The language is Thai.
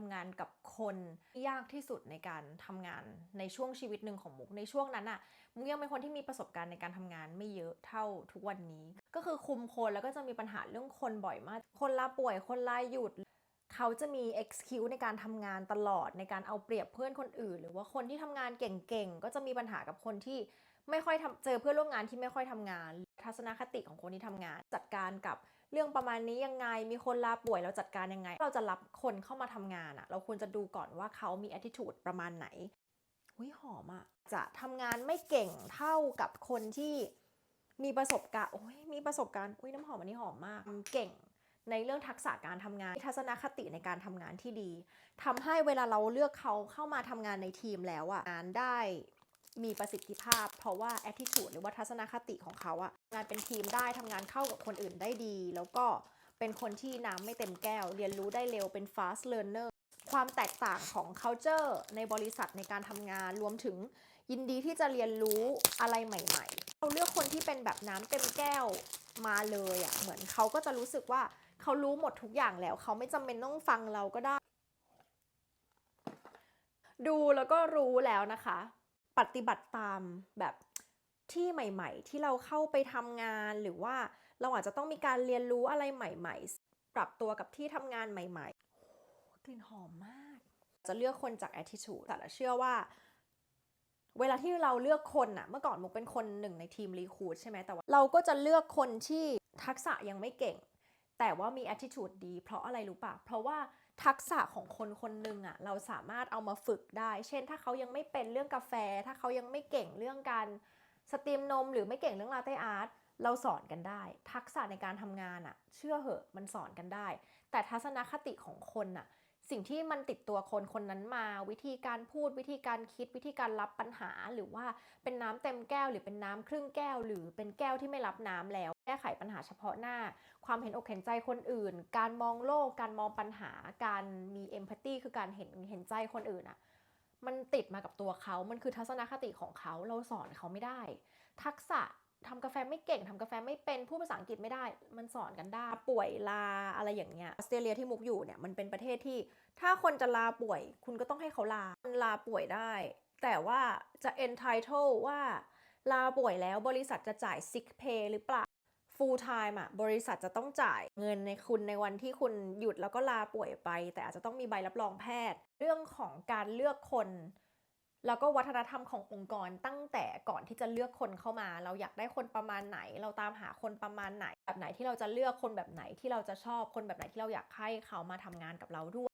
ทำงานกับคนยากที่สุดในการทำงานในช่วงชีวิตหนึ่งของมุกในช่วงนั้นอะมุกยังเป็นคนที่มีประสบการณ์ในการทำงานไม่เยอะเท่าทุกวันนี้ ก็คือคุมคนแล้วก็จะมีปัญหาเรื่องคนบ่อยมาก คนลาป่วยคนลาหยุดเขาจะมี excuse ในการทำงานตลอดในการเอาเปรียบเพื่อนคนอื่น หรือว่าคนที่ทำงานเก่งๆ ก็จะมีปัญหากับคนที่ ไม่ค่อยทำเจอเพื่อนร่วมงานที่ไม่ค่อยทำงาน ทัศนคติของคนที่ทำงาน จัดการกับเรื่องประมาณนี้ยังไง มีคนลาป่วยเราจัดการยังไง เราจะรับคนเข้ามาทำงานอะเราควรจะดูก่อนว่าเขามี attitude ประมาณไหนหุยหอมอะจะทำงานไม่เก่งเท่ากับคนที่มีประสบการณ์โอ้ยมีประสบการณ์อุ้ยน้ำหอมอันนี้หอมมากเก่งในเรื่องทักษะการทำงานทัศนคติในการทำงานที่ดีทำให้เวลาเราเลือกเขาเข้ามาทำงานในทีมแล้วอะงานได้ มีประสิทธิภาพ เพราะว่า attitude หรือว่าทัศนคติของเขาอะงานเป็นทีมได้ทำงานเข้ากับคนอื่นได้ดี แล้วก็เป็นคนที่น้ำไม่เต็มแก้ว เรียนรู้ได้เร็วเป็น fast learner ความแตกต่างของ culture ในบริษัทในการทำงานรวมถึงยินดีที่จะเรียนรู้อะไรใหม่ๆ เราเลือกคนที่เป็นแบบน้ำเต็มแก้วมาเลยอะ่ะ เหมือนเขาก็จะรู้สึกว่าเขารู้หมดทุกอย่างแล้ว เขาไม่จำเป็นต้องฟังเราก็ได้ ดูแล้วก็รู้แล้วนะคะ ปฏิบัติตามแบบที่ใหม่ ๆ ที่เราเข้าไปทำงานหรือว่าเราอาจจะต้องมีการเรียนรู้อะไรใหม่ ๆ ปรับตัวกับที่ทำงานใหม่ๆโอ้โหกลิ่นหอมมาก จะเลือกคนจาก attitude แต่ละเชื่อว่า เวลาที่เราเลือกคนอะเมื่อก่อนมุกเป็นคนหนึ่งในทีมรีคูดใช่ไหมแต่ว่าเราก็จะเลือกคนที่ทักษะยังไม่เก่ง แต่ว่ามี attitude ดี เพราะอะไรรู้ปะเพราะว่าทักษะของคนคนหนึ่งอะเราสามารถเอามาฝึกได้ เช่น ถ้าเขายังไม่เป็นเรื่องกาแฟ ถ้าเขายังไม่เก่งเรื่องการสตรีมนม หรือไม่เก่งเรื่องลาเต้อาร์ตเราสอนกันได้ ทักษะในการทำงานอะเชื่อเหอะมันสอนกันได้ แต่ทัศนคติของคนอะ สิ่งที่มันติดตัวคนคนนั้นมา วิธีการพูดวิธีการคิดวิธีการรับปัญหา หรือว่าเป็นน้ำเต็มแก้ว หรือเป็นน้ำครึ่งแก้ว หรือเป็นแก้วที่ไม่รับน้ำแล้ว แก้ไขปัญหาเฉพาะหน้า ความเห็นอกเห็นใจคนอื่น การมองโลก การมองปัญหา การมีเอมพัตตีคือการเห็นเห็นใจคนอื่นอะมันติดมากับตัวเขา มันคือทัศนคติของเขา เราสอนเขาไม่ได้ ทักษะ ทำกาแฟไม่เก่งทำกาแฟไม่เป็นพูดภาษาอังกฤษไม่ได้ มันสอนกันได้ป่วยลาอะไรอย่างเงี้ยออสเตรเลียที่มุกอยู่เนี่ยมันเป็นประเทศที่ ถ้าคนจะลาป่วย คุณก็ต้องให้เขาลาลาป่วยได้ แต่ว่าจะ entitle ว่าลาป่วยแล้วบริษัทจะจ่าย sick pay หรือเปล่า full time อะบริษัทจะต้องจ่ายเงินในคุณในวันที่คุณหยุดแล้วก็ลาป่วยไป แต่อาจจะต้องมีใบรับรองแพทย์ เรื่องของการเลือกคน แล้วก็วัฒนธรรมขององค์กรตั้งแต่ก่อนที่จะเลือกคนเข้ามา เราอยากได้คนประมาณไหน เราตามหาคนประมาณไหน แบบไหนที่เราจะเลือกคนแบบไหนที่เราจะชอบคนแบบไหนที่เราอยากให้เขามาทำงานกับเราด้วย